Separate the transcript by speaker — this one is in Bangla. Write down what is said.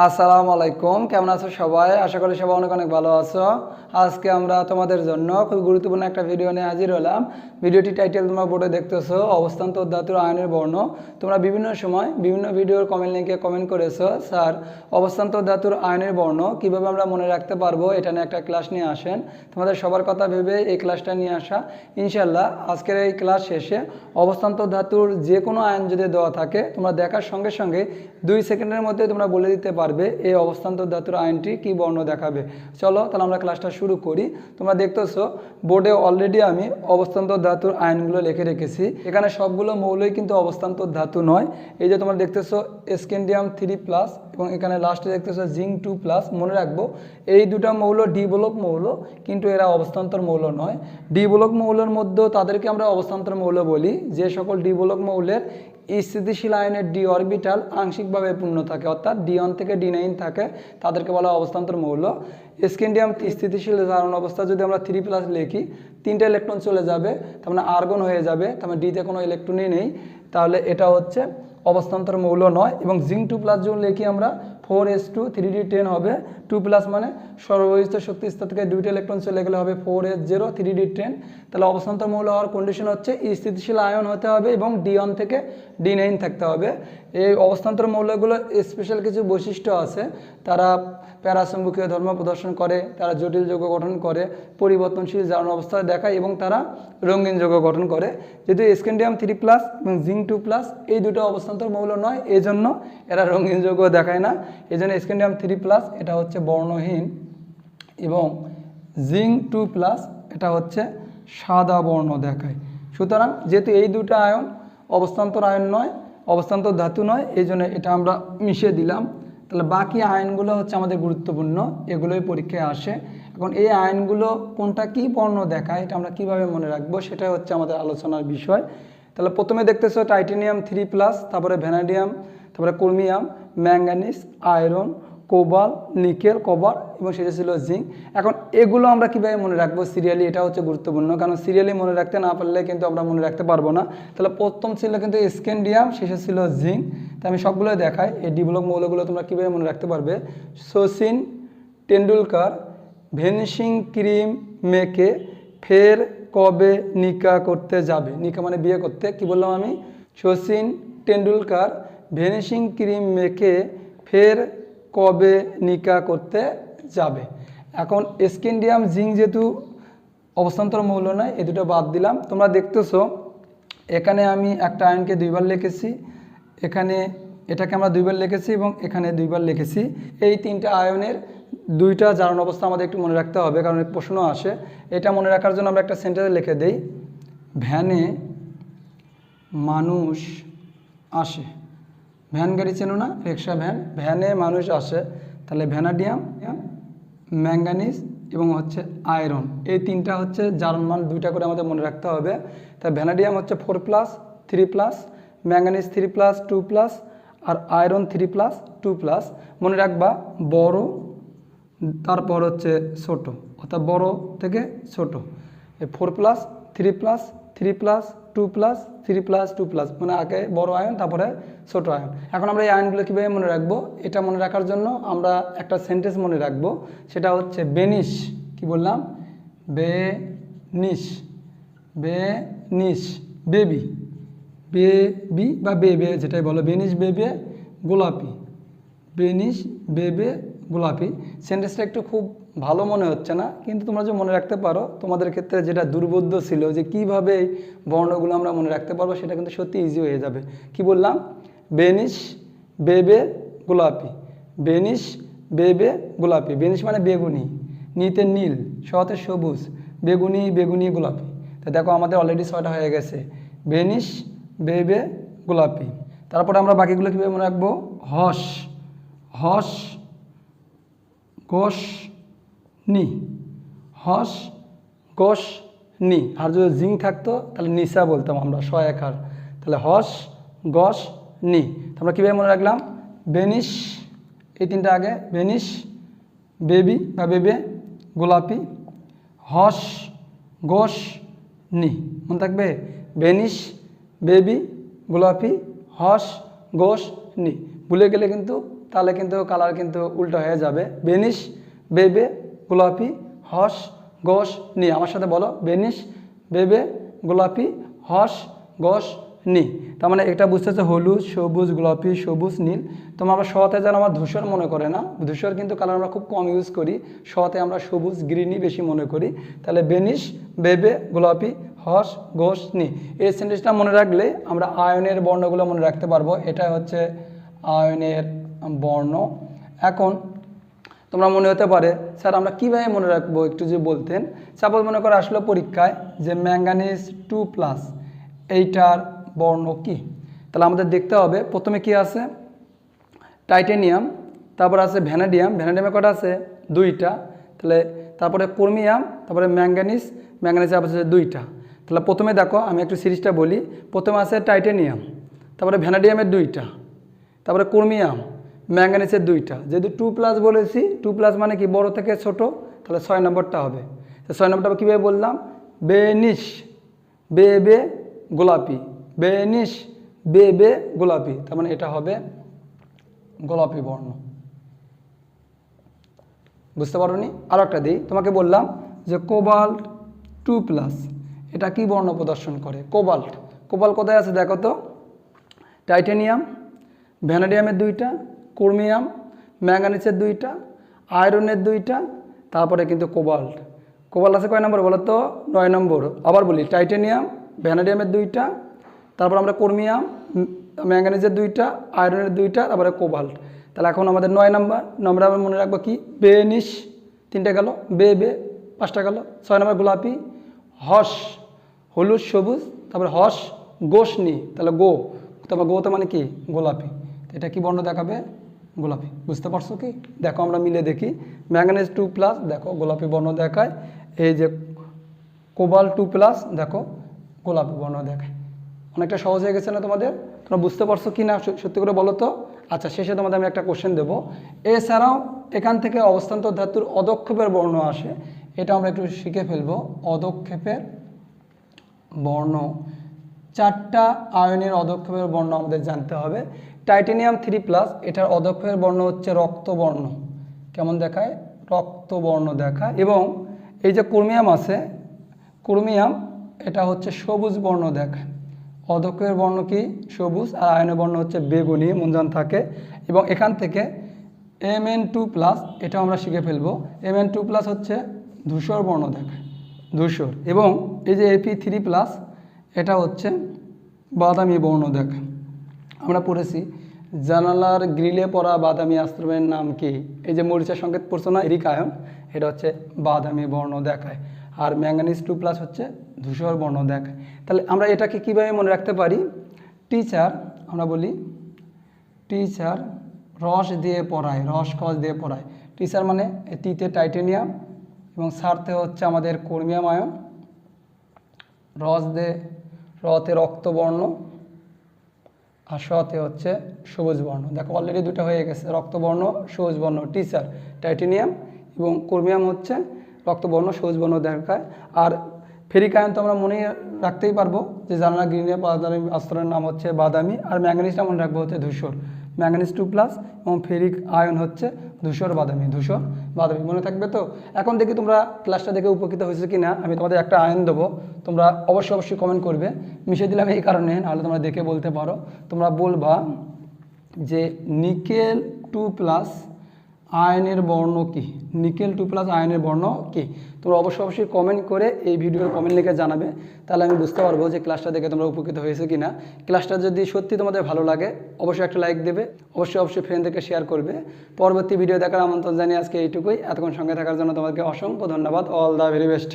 Speaker 1: আসসালামু আলাইকুম, কেমন আছো সবাই? আশা করি সবাই অনেক অনেক ভালো আছো। আজকে আমরা তোমাদের জন্য খুব গুরুত্বপূর্ণ একটা ভিডিও নিয়ে হাজির হলাম। ভিডিওটি টাইটেল তোমরা বোর্ডে দেখতেছো অবস্থান্তর ধাতুর আয়নের বর্ণ। তোমরা বিভিন্ন সময় বিভিন্ন ভিডিওর কমেন্ট লিঙ্কে কমেন্ট করেছ, স্যার অবস্থান্তর ধাতুর আয়নের বর্ণ, কীভাবে আমরা মনে রাখতে পারব? এটা নিয়ে একটা ক্লাস নিয়ে আসেন। তোমাদের সবার কথা ভেবে এই ক্লাসটা নিয়ে আসা। ইনশাল্লাহ আজকের এই ক্লাস শেষে অবস্থান্তর ধাতুর যে কোনো আয়ন যদি দেওয়া থাকে, তোমরা দেখার সঙ্গে সঙ্গে দুই সেকেন্ডের মধ্যে তোমরা বলে দিতে পারবে, এই অবস্থান্তর ধাতুর আয়নটি কি বর্ণ দেখাবে? চলো, তাহলে আমরা ক্লাসটা শুরু করি। তোমরা দেখতেছো বোর্ডে অলরেডি আমি অবস্থান্তর ধাতুর আইনগুলো লিখে রেখেছি। এখানে সবগুলো মৌলই কিন্তু অবস্থান্তর ধাতু নয়। এই যে তোমরা দেখতেছো স্কেন্ডিয়াম থ্রি প্লাস এবং এখানে লাস্টে দেখতেছো জিঙ্ক টু প্লাস মনে রাখব, এই দুটা মৌল ডি ব্লক মৌল, কিন্তু এরা অবস্থান্তর মৌল নয়। ডি ব্লক মৌলের মধ্যেও তাদেরকে আমরা অবস্থান্তর মৌল বলি। যে সকল ডি ব্লক মৌলের স্থিতিশীল আয়নের ডি অরবিটাল আংশিকভাবে পূর্ণ থাকে, অর্থাৎ ডি ওয়ান থেকে ডি নাইন থাকে, তাদেরকে বলা হয় অবস্থান্তর মৌল। স্কেন্ডিয়াম স্থিতিশীল ধারণ অবস্থা যদি আমরা থ্রি প্লাস লিখি, তিনটে ইলেকট্রন চলে যাবে, তার মানে আর্গন হয়ে যাবে, তার মানে ডিতে কোনো ইলেকট্রনই নেই, তাহলে এটা হচ্ছে অবস্থান্তর মৌল নয় এবং জিঙ্ক টু প্লাস যখন লিখি আমরা four S two three D ten হবে টু প্লাস মানে সর্বহিত শক্তি স্তর থেকে দুইটা ইলেকট্রন চলে গেলে হবে four S zero three D ten তাহলে অবস্থান্তর মৌল হওয়ার কন্ডিশন হচ্ছে স্থিতিশীল আয়ন হতে হবে এবং ডি ওয়ান থেকে ডি নাইন থাকতে হবে। এই অবস্থান্তর মৌলগুলোর স্পেশাল কিছু বৈশিষ্ট্য আছে। তারা প্যারাসম্মুখীয় ধর্ম প্রদর্শন করে, তারা জটিল যৌগ গঠন করে, পরিবর্তনশীল জারণ অবস্থায় দেখায় এবং তারা রঙিন যৌগ গঠন করে। যেহেতু স্কেন্ডিয়াম থ্রি প্লাস এবং জিঙ্ক টু প্লাস এই দুটো অবস্থান্তর মৌল নয় এই জন্য এরা রঙিন যৌগ দেখায় না। এই জন্য স্কেন্ডিয়াম থ্রি প্লাস এটা হচ্ছে বর্ণহীন এবং জিঙ্ক টু প্লাস এটা হচ্ছে সাদা বর্ণ দেখায়। সুতরাং যেহেতু এই দুটো আয়ন অবস্থান্তর আয়ন নয়, অবস্থান্তর ধাতু নয়, এই জন্য এটা আমরা মিশিয়ে দিলাম। তাহলে বাকি আয়নগুলো হচ্ছে আমাদের গুরুত্বপূর্ণ, এগুলোই পরীক্ষায় আসে। এখন এই আয়নগুলো কোনটা কি বর্ণ দেখায়, এটা আমরা কীভাবে মনে রাখব, সেটাই হচ্ছে আমাদের আলোচনার বিষয়। তাহলে প্রথমে দেখতেছো টাইটেনিয়াম থ্রি প্লাস, তারপরে ভ্যানাডিয়াম, তারপরে chromium manganese iron cobalt, nickel copper এবং সেটা ছিল জিঙ্ক। এখন এগুলো আমরা কীভাবে মনে রাখব? সিরিয়ালি এটা হচ্ছে গুরুত্বপূর্ণ। কারণ সিরিয়ালি মনে রাখতে না পারলে কিন্তু আমরা মনে রাখতে পারব না। তাহলে প্রথম ছিল কিন্তু স্কেন্ডিয়াম, শেষে ছিল জিঙ্ক। তাই আমি সবগুলো দেখাই। এই ডিভলপ মৌলগুলো তোমরা কীভাবে মনে রাখতে পারবে? সচিন টেন্ডুলকার, ভেনিশিং ক্রিম মেকে ফের কবে নিকা করতে যাবে? নিকা মানে বিয়ে করতে। কি বললাম আমি? সচিন টেন্ডুলকার, ভেনিশিং ক্রিম মেকে ফের কবে নিকা করতে যাবে? এখন স্কেন্ডিয়াম জিঙ্ক যেহেতু অবস্থান্তর মৌল নয়, এই দুটো বাদ দিলাম। তোমরা দেখতেছো, এখানে আমি একটা আয়নকে দুইবার লিখেছি, এখানে এটাকে আমরা দুইবার লিখেছি এবং এখানে দুইবার লিখেছি। এই তিনটা আয়নের দুইটা জারণ অবস্থা আমাদের একটু মনে রাখতে হবে, কারণ প্রশ্ন আসে। এটা মনে রাখার জন্য আমরা একটা সেন্টেন্সে লিখে দেই, ভ্যানে মানুষ আসে। ভ্যান গাড়ি চেনো না? Rickshaw, van. ভ্যানে মানুষ আসে। তাহলে ভ্যানাডিয়াম, ম্যাঙ্গানিজ এবং হচ্ছে আয়রন। এই তিনটা হচ্ছে জারণ মান দুইটা করে আমাদের মনে রাখতে হবে। তা ভ্যানাডিয়াম হচ্ছে four plus, three plus, manganese three plus, two plus, আর iron three plus, two plus. মনে রাখবা, বড়, তারপর হচ্ছে ছোট। অর্থাৎ বড় থেকে ছোট। Four plus, three plus three plus two plus three plus two plus মানে আগে বড় আয়ন, তারপরে ছোট আয়ন। এখন আমরা এই আয়নগুলো কীভাবে মনে রাখব? এটা মনে রাখার জন্য আমরা একটা সেন্টেন্স মনে রাখব। সেটা হচ্ছে বেনিশ কি বললাম? Banish banish baby. বেবি বা বেবে, যেটাই বলো। বেনিশ বেবে, গোলাপি। বেনিশ বেবে গোলাপি। সেন্টেন্সটা একটু খুব ভালো মনে হচ্ছে না, কিন্তু তোমরা যে মনে রাখতে পারো, তোমাদের ক্ষেত্রে যেটা দুর্বোধ্য ছিল যে কীভাবে বর্ণগুলো আমরা মনে রাখতে পারব, সেটা কিন্তু সত্যি ইজি হয়ে যাবে। কি বললাম? বেনিশ বেবে, গোলাপি। বেনিশ বেবে, গোলাপি। বেনিশ মানে বেগুনি। নিতে নীল, সহতে সবুজ। বেগুনি বেগুনি, গোলাপি। তা দেখো আমাদের অলরেডি ছয়টা হয়ে গেছে। বেনিশ বেবে, গোলাপি। তারপরে আমরা বাকিগুলো কীভাবে মনে রাখব? হস। হস গোস নি হস গোস নি আর যদি জিং থাকতো, তাহলে নিসা বলতাম আমরা সহায়ক হার তাহলে হস গস নি আমরা কীভাবে মনে রাখলাম? বেনিশ এই তিনটা আগে বেনিশ বেবি বা বেবে, গোলাপি। হস গোস নি মনে থাকবে? বেনিশ বেবি, গোলাপি, হস গোস নি ভুলে গেলে কিন্তু তাহলে কিন্তু কালার কিন্তু উল্টো হয়ে যাবে। বেনিশ বেবে গোলাপি হস গোস, নি। আমার সাথে বলো বেনিশ বেবে গোলাপি হস গোস, নি। তার মানে এটা বুঝতেছে হলুদ, সবুজ, গোলাপি, সবুজ, নীল। তোমরা আমরা শতে যেন আমার ধূসর মনে করে না, ধূসর কিন্তু কালার আমরা খুব কম ইউজ করি শতে আমরা সবুজ গ্রিনই বেশি মনে করি। তাহলে বেনিশ বেবে গোলাপি হস গোস, নি। এই সেন্টেন্সটা মনে রাখলে আমরা আয়নের বর্ণগুলো মনে রাখতে পারব। এটা হচ্ছে আয়নের বর্ণ। এখন তোমরা মনে হতে পারে, স্যার আমরা কীভাবে মনে রাখব একটু যে বলতেন? সাপোজ মনে করে আসলো পরীক্ষায় যে ম্যাঙ্গানিজ টু প্লাস এইটার বর্ণ কি? তাহলে আমাদের দেখতে হবে, প্রথমে কি আছে? টাইটেনিয়াম, তারপর আছে ভ্যানাডিয়াম, ভ্যানাডিয়ামে কটা আছে? দুইটা। তাহলে তারপরে ক্রোমিয়াম, তারপরে ম্যাঙ্গানিস ম্যাঙ্গানিজ আছে দুইটা। তাহলে প্রথমে দেখো, আমি একটু সিরিজটা বলি। প্রথমে আছে টাইটেনিয়াম, তারপরে ভ্যানাডিয়ামের দুইটা, তারপরে ক্রোমিয়াম ম্যাঙ্গানিসের দুইটা। যেহেতু টু প্লাস বলেছি টু প্লাস মানে কি, বড় থেকে ছোট, তাহলে ছয় নম্বরটা হবে। ছয় নম্বরটা কীভাবে বললাম? বেনিশ, বে বে গোলাপি। বেনিশ, বে বে গোলাপি, তার মানে এটা হবে গোলাপি বর্ণ। বুঝতে পারো নি আরও একটা দিই, তোমাকে বললাম যে কোবাল্ট টু প্লাস এটা কি বর্ণ প্রদর্শন করে? কোবাল্ট। কোবাল্ট কোথায় আছে দেখো তো? টাইটেনিয়াম, ভ্যানাডিয়ামের দুইটা ক্রোমিয়াম ম্যাঙ্গানিসের দুইটা, আয়রনের দুইটা, তারপরে কিন্তু কোবাল্ট। কোবাল্ট আছে কয় নম্বর বলো তো? নয় নম্বর। আবার বলি, টাইটেনিয়াম, ভ্যানাডিয়ামের দুইটা, তারপর আমরা ক্রোমিয়াম, ম্যাঙ্গানিজের দুইটা, আয়রনের দুইটা, তারপরে কোবাল্ট। তাহলে এখন আমাদের নয় নম্বর নম্বর আমরা মনে রাখব কি? বেনিশ তিনটা গেল, বে বে, পাঁচটা গেল, ছয় নম্বর গোলাপি, হস, হলুদ, সবুজ, তারপরে হস গোশনি তাহলে গো, তারপর গো তো মানে কি? গোলাপি। এটা কি বর্ণ দেখাবে? গোলাপি, বুঝতে পারছ কি? দেখো আমরা মিলে দেখি। ম্যাঙ্গানিজ টু প্লাস দেখো গোলাপি বর্ণ দেখায়। এই যে কোবাল টু প্লাস দেখো গোলাপি বর্ণ দেখায়। অনেকটা সহজ হয়ে গেছে না তোমাদের? তোমরা বুঝতে পারছ কি না? সত্যি করে বলো তো। আচ্ছা শেষে তোমাদের আমি একটা কোশ্চেন দেবো। এছাড়াও এখান থেকে অবস্থান্তর ধাতুর অদক্ষেপের বর্ণ আসে। এটা আমরা একটু শিখে ফেলব। অদক্ষেপের বর্ণ। চারটা আয়নের অদক্ষেপের বর্ণ আমাদের জানতে হবে। টাইটেনিয়াম থ্রি প্লাস এটার অদক্ষেপের বর্ণ হচ্ছে রক্তবর্ণ কেমন দেখায়? রক্তবর্ণ দেখায়। এবং এই যে ক্রোমিয়াম আছে, ক্রোমিয়াম, এটা হচ্ছে সবুজ বর্ণ দেখায়। অদক্ষেপের বর্ণ কি? সবুজ, আর আয়নের বর্ণ হচ্ছে বেগুনি মুঞ্জান থাকে। এবং এখান থেকে এম এন টু প্লাস এটা আমরা শিখে ফেলব। এম এন টু প্লাস হচ্ছে ধূসর বর্ণ দেখায়। ধূসর। এবং এই যে এপি থ্রি প্লাস এটা হচ্ছে বাদামি বর্ণ দেখায়। আমরা পড়েছি, জানালার গ্রিলে পড়া বাদামি আশ্রমের নাম কি? এই যে মরিচা সংকেত পড়ছো না এরিকায়ন এটা হচ্ছে বাদামি বর্ণ দেখায়। আর ম্যাঙ্গানিজ টু প্লাস হচ্ছে ধূসর বর্ণ দেখায়। তাহলে আমরা এটাকে কীভাবে মনে রাখতে পারি? টিচার, আমরা বলি, টিচার রস দিয়ে পড়ায়, রস কস দিয়ে পড়ায়। টিচার মানে টিতে টাইটেনিয়াম এবং সারতে হচ্ছে আমাদের কর্মিয়াম আয়ন। রস দে, রতে রক্তবর্ণ। আর সতে হচ্ছে সবুজ বর্ণ। দেখো অলরেডি দুটো হয়ে গেছে, রক্তবর্ণ, সবুজ বর্ণ। টিচার টাইটেনিয়াম এবং ক্রোমিয়াম হচ্ছে রক্তবর্ণ, সবুজ বর্ণ দেখায় আর ফেরিক আয়ন তো আমরা মনে রাখতেই পারব যে জানালা গ্রিনে আস্তরের নাম হচ্ছে বাদামি, আর ম্যাঙ্গানিজটা মনে রাখব হচ্ছে ধূসর। ম্যাঙ্গানিজ টু প্লাস এবং ফেরিক আয়ন হচ্ছে ধূসর বাদামি ধূসর বাদামি, মনে থাকবে তো? এখন দেখি তোমরা ক্লাসটা দেখে উপকৃত হয়েছে কি না আমি তোমাদের একটা আয়ন দেবো। তোমরা অবশ্যই অবশ্যই কমেন্ট করবে। মিশিয়ে দিলাম এই কারণে, নাহলে তোমরা দেখে বলতে পারো। তোমরা বলবা যে নিকেল টু প্লাস আয়নের বর্ণ কি? নিকেল টু প্লাস আয়নের বর্ণ কি? তোমরা অবশ্যই অবশ্যই কমেন্ট করে এই ভিডিওর কমেন্ট লিখে জানাবে। তাহলে আমি বুঝতে পারব যে ক্লাসটা দেখে তোমরা উপকৃত হয়েছে কি না ক্লাসটা যদি সত্যি তোমাদের ভালো লাগে, অবশ্যই একটা লাইক দেবে। অবশ্যই অবশ্যই ফ্রেন্ডদেরকে শেয়ার করবে। পরবর্তী ভিডিও দেখার আমন্ত্রণ জানিয়ে আজকে এইটুকুই। এতক্ষণ সঙ্গে থাকার জন্য তোমাদেরকে অসংখ্য ধন্যবাদ। All the very best